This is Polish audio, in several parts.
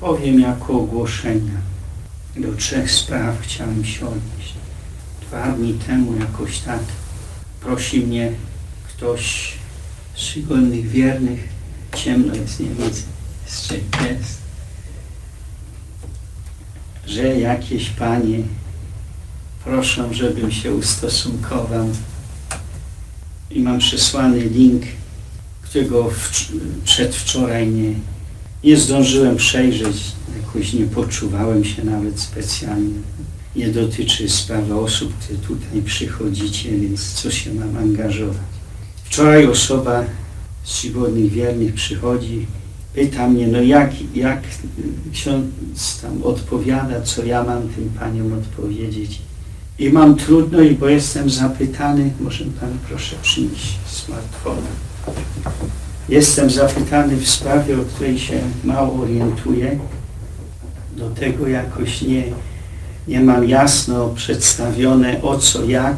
Powiem jako ogłoszenia. Do trzech spraw chciałem się odnieść. Dwa dni temu jakoś tak prosi mnie ktoś z szygolnych wiernych, ciemno jest, nie widzę, z czym jest, że jakieś panie proszą, żebym się ustosunkował i mam przesłany link, którego wcz- przedwczoraj nie, nie zdążyłem przejrzeć, jakoś nie poczuwałem się nawet specjalnie. Nie dotyczy sprawy osób, które tutaj przychodzicie, więc co się mam angażować. Wczoraj osoba z czcigodnych wiernych przychodzi, pyta mnie, no jak, jak ksiądz tam odpowiada, co ja mam tym paniom odpowiedzieć. I mam trudność, bo jestem zapytany, może pan proszę przynieść smartfona. Jestem zapytany w sprawie, o której się mało orientuję. Do tego jakoś nie, nie mam jasno przedstawione o co, jak.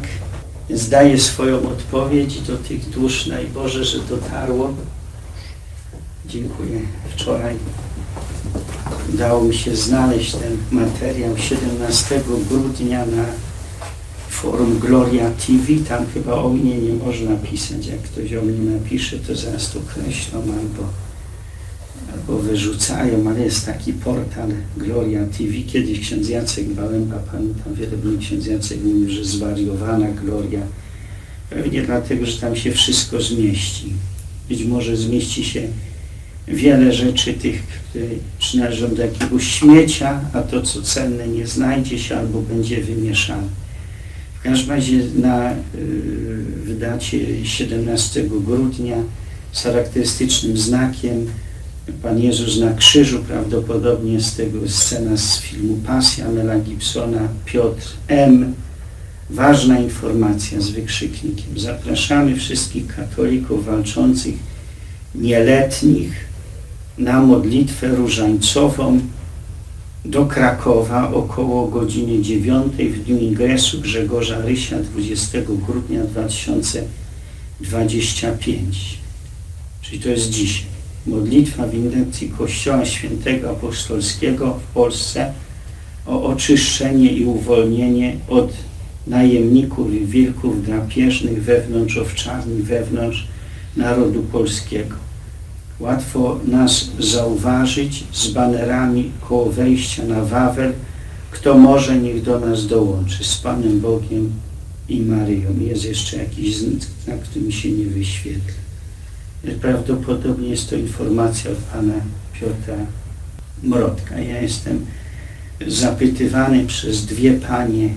Więc daję swoją odpowiedź do tych dusz. Daj Boże, że dotarło. Dziękuję. Wczoraj udało mi się znaleźć ten materiał 17 grudnia na forum Gloria TV. Tam chyba o mnie nie można pisać. Jak ktoś o mnie napisze, to zaraz to kreślą albo, albo wyrzucają, ale jest taki portal Gloria TV. Kiedyś ksiądz Jacek Wałęba, pamiętam wielebny ksiądz Jacek mówił, że zwariowana Gloria. Pewnie dlatego, że tam się wszystko zmieści. Być może zmieści się wiele rzeczy tych, które przynależą do jakiegoś śmiecia, a to, co cenne, nie znajdzie się albo będzie wymieszane. W każdym razie na y, wydacie 17 grudnia z charakterystycznym znakiem Pan Jezus na krzyżu, prawdopodobnie z tego scena z filmu Pasja Mela Gibsona, Piotr M. Ważna informacja z wykrzyknikiem. Zapraszamy wszystkich katolików walczących nieletnich na modlitwę różańcową do Krakowa około godziny 9 w dniu ingresu Grzegorza Rysia 20 grudnia 2025. Czyli to jest dzisiaj. Modlitwa w intencji Kościoła Świętego Apostolskiego w Polsce o oczyszczenie i uwolnienie od najemników i wilków drapieżnych wewnątrz owczarni, wewnątrz narodu polskiego. Łatwo nas zauważyć z banerami koło wejścia na Wawel. Kto może, niech do nas dołączy z Panem Bogiem i Maryją. Jest jeszcze jakiś znak, który mi się nie wyświetla. Prawdopodobnie jest to informacja od Pana Piotra Mrotka. Ja jestem zapytywany przez dwie panie,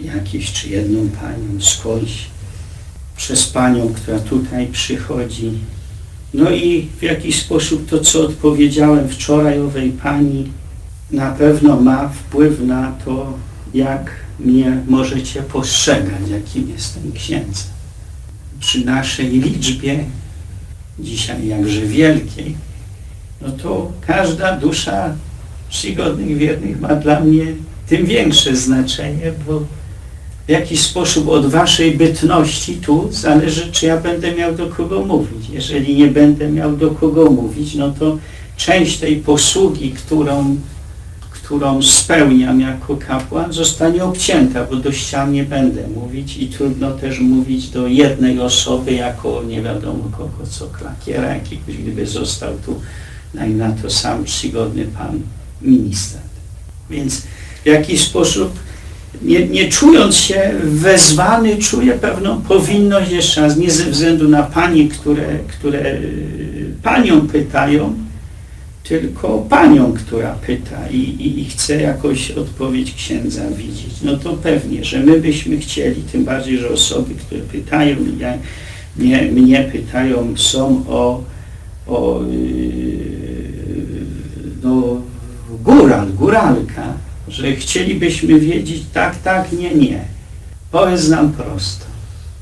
jakieś czy jedną panią skądś, przez panią, która tutaj przychodzi, no i w jakiś sposób to, co odpowiedziałem wczoraj owej pani, na pewno ma wpływ na to, jak mnie możecie postrzegać, jakim jestem księdzem. Przy naszej liczbie, dzisiaj jakże wielkiej, no to każda dusza czcigodnych wiernych ma dla mnie tym większe znaczenie, bo w jakiś sposób od waszej bytności tu zależy, czy ja będę miał do kogo mówić. Jeżeli nie będę miał do kogo mówić, no to część tej posługi, którą, którą spełniam jako kapłan, zostanie obcięta, bo do ścian nie będę mówić i trudno też mówić do jednej osoby jako nie wiadomo kogo, co klakiera jakiegoś, gdyby został tu na to sam czcigodny pan minister. Więc w jakiś sposób nie, nie czując się wezwany, czuję pewną powinność jeszcze raz, nie ze względu na panie, które, które y, panią pytają, tylko panią, która pyta i, i, i chce jakoś odpowiedź księdza widzieć. No to pewnie, że my byśmy chcieli, tym bardziej, że osoby, które pytają, mnie, mnie pytają, są o, o yy, no, góral, góralka, że chcielibyśmy wiedzieć tak, tak, nie, nie. Powiedz nam prosto.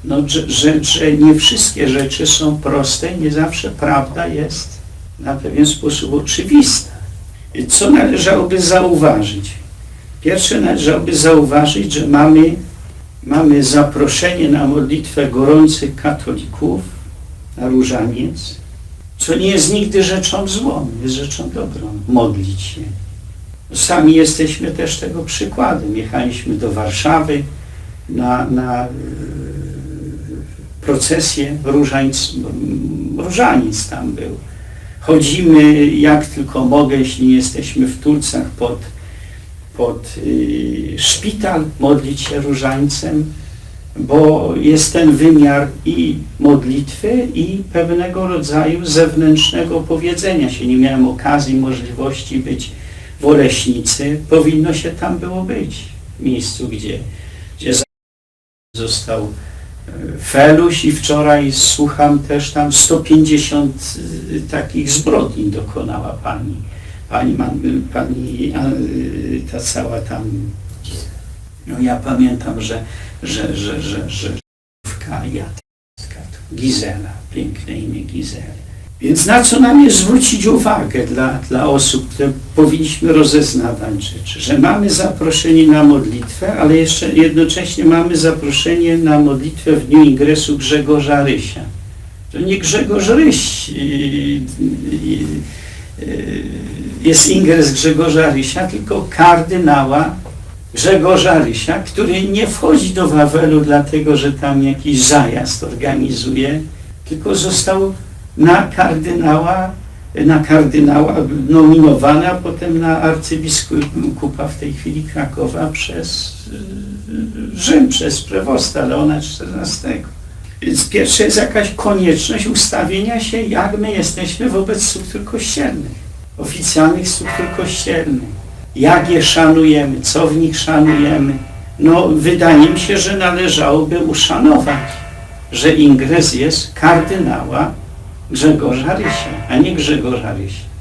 No, że, że, że nie wszystkie rzeczy są proste, nie zawsze prawda jest na pewien sposób oczywista. Co należałoby zauważyć? Pierwsze należałoby zauważyć, że mamy, mamy zaproszenie na modlitwę gorących katolików, na różaniec co nie jest nigdy rzeczą złą, jest rzeczą dobrą, modlić się. Sami jesteśmy też tego przykładem. Jechaliśmy do Warszawy na, na e, procesję różańc, różanic tam był. Chodzimy jak tylko mogę, jeśli jesteśmy w Turcach pod, pod y, szpital, modlić się różańcem, bo jest ten wymiar i modlitwy, i pewnego rodzaju zewnętrznego powiedzenia się. Nie miałem okazji, możliwości być w Oleśnicy. Powinno się tam było być, w miejscu, gdzie, gdzie został e, Feluś i wczoraj słucham też tam 150 y, takich zbrodni dokonała pani. Pani, pani y, ta cała tam, no ja pamiętam, że, że, że, że, że Żydówka, ja Gizela, piękne imię Gizela. Więc na co nam jest zwrócić uwagę dla, dla osób, które powinniśmy rozeznawać rzeczy, że mamy zaproszenie na modlitwę, ale jeszcze jednocześnie mamy zaproszenie na modlitwę w dniu ingresu Grzegorza Rysia. To nie Grzegorz Ryś yy, yy, yy, jest ingres Grzegorza Rysia, tylko kardynała Grzegorza Rysia, który nie wchodzi do Wawelu dlatego, że tam jakiś zajazd organizuje, tylko został na kardynała, na kardynała nominowany, a potem na arcybiskupa w tej chwili Krakowa przez y, Rzym, przez prewosta Leona XIV. Więc pierwsze jest jakaś konieczność ustawienia się, jak my jesteśmy wobec struktur kościelnych, oficjalnych struktur kościelnych. Jak je szanujemy, co w nich szanujemy. No, wydaje mi się, że należałoby uszanować, że ingres jest kardynała Grzegorza Rysia, a nie Grzegorza Rysia.